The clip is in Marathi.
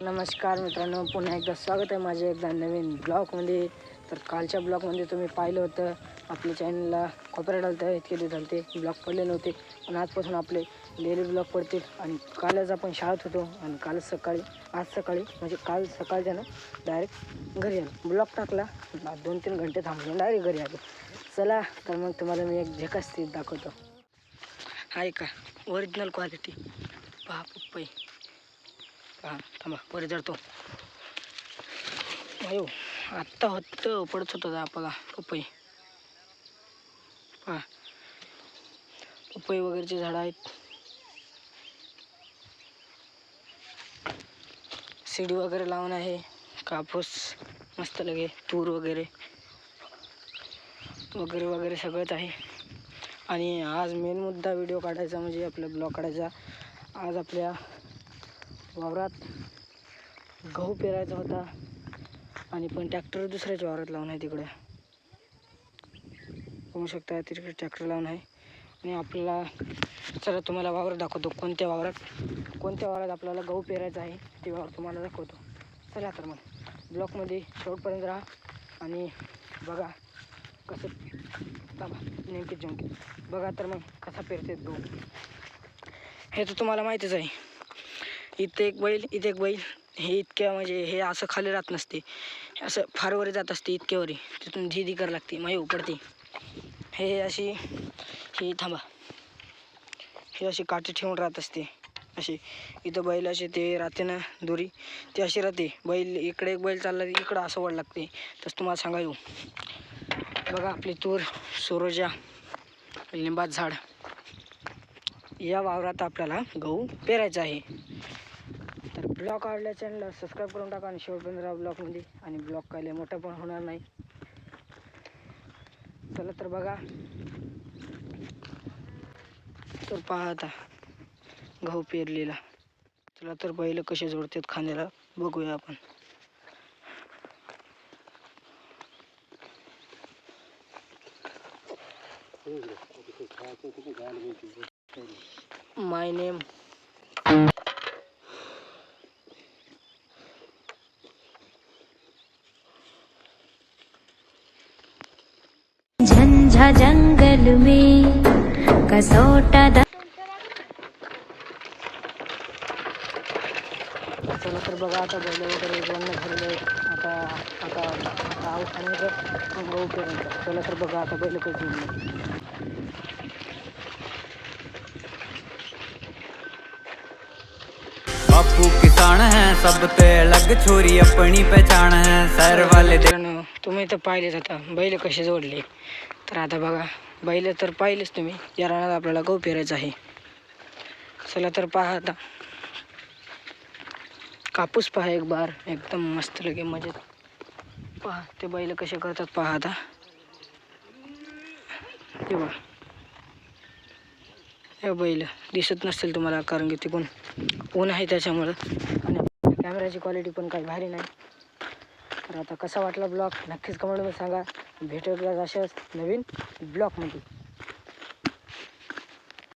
नमस्कार मित्रांनो पुन्हा एकदा स्वागत आहे माझ्या एकदा नवीन ब्लॉगमध्ये. तर कालच्या ब्लॉगमध्ये तुम्ही पाहिलं होतं आपल्या चॅनलला कॉपरेट आलं होतं इतके दिवस झाले ते ब्लॉग पडले नव्हते. पण आजपासून आपले डेली ब्लॉग पडतील आणि कालच आपण शाळेत होतो आणि कालच सकाळी आज सकाळी म्हणजे काल सकाळच्या ना डायरेक्ट घरी आलो. ब्लॉग टाकला दोन तीन घंटे थांबलो डायरेक्ट घरी आलो. चला तर मग तुम्हाला मी एक झेकास दाखवतो. आहे का ओरिजिनल क्वालिटी पहा पप्पई थांबा वर जडतो अयो आत्ता होतं पडत होतं आपला पपई. पहा पपई वगैरेचे झाडं आहेत. शिडी वगैरे लावून आहे कापूस मस्त लगे तूर वगैरे. वगैरे वगैरे सगळंच आहे. आणि आज मेन मुद्दा व्हिडिओ काढायचा म्हणजे आपला ब्लॉग काढायचा. आज आपल्या वावरात गहू पेरायचा होता आणि पण ट्रॅक्टर दुसऱ्याच्या वावरात लावून आहे तिकडे. पाहू शकता तिकडे ट्रॅक्टर लावून आहे. आणि आपल्याला चला तुम्हाला वावर दाखवतो कोणत्या वावरात कोणत्या वावरात आपल्याला गहू पेरायचा आहे ते वावर तुम्हाला दाखवतो. चला तर मग ब्लॉकमध्ये शेवटपर्यंत राहा आणि बघा कसं थांबा नेमके जमके बघा तर मग कसा पेरते गहू. हे तर तुम्हाला माहितीच आहे. इथे एक बैल इथे एक बैल. हे इतक्या म्हणजे हे असं खाली राहत नसते. असं फारवर जात असते इतक्यावरी. तिथून झिदी करावं लागते. माही उपडते. हे अशी ही थांबा. हे अशी काठी ठेवून राहत असते. अशी. इथं बैल असे ते राहते ना दोरी. ती अशी राहते. बैल इकडे एक बैल चालला इकडं असं वाढ लागते. तसं तुम्हाला सांगायलो बघा आपली तूर सुरोजा लिंबात झाड. या वावरात आपल्याला गहू पेरायचा आहे. तर ब्लॉग आवडल्या चॅनलला सबस्क्राईब करून टाका आणि शेवटपर्यंत राहा ब्लॉगमध्ये. आणि ब्लॉग काय लय मोठा पण होणार नाही. चला तर बघा. तर पहा आता गहू पेरलेला. चला तर बैल कसे जोडतात खांद्याला बघूया आपण. माय नेम बांधा जंगल में कसोटा चलो तर बघा आता वगैरे आता आता चला तर बघा आता बैल बापू किसान है सब पे अलग छोरी अपनी पहचान है। सर वाले तुम्ही तर पाहिलेच आता. बैल कसे जोडले? तर आता बघा बैल तर पाहिलेच तुम्ही. या रानात आपल्याला गहू पेरायचं आहे. चला तर पहा आता. कापूस पहा एक बार. एकदम मस्त लगे मजेत. पहा ते बैल कसे करतात पहा आता. ते बघा. हे बैल दिसत नसतील तुम्हाला कारण की तिकून ऊन आहे त्याच्यामुळं. आणि कॅमेराची क्वालिटी पण काही भारी नाही. तर आता कसा वाटला ब्लॉग? नक्कीच कमेंटमध्ये सांगा. भेटूया अशाच नवीन ब्लॉगमध्ये.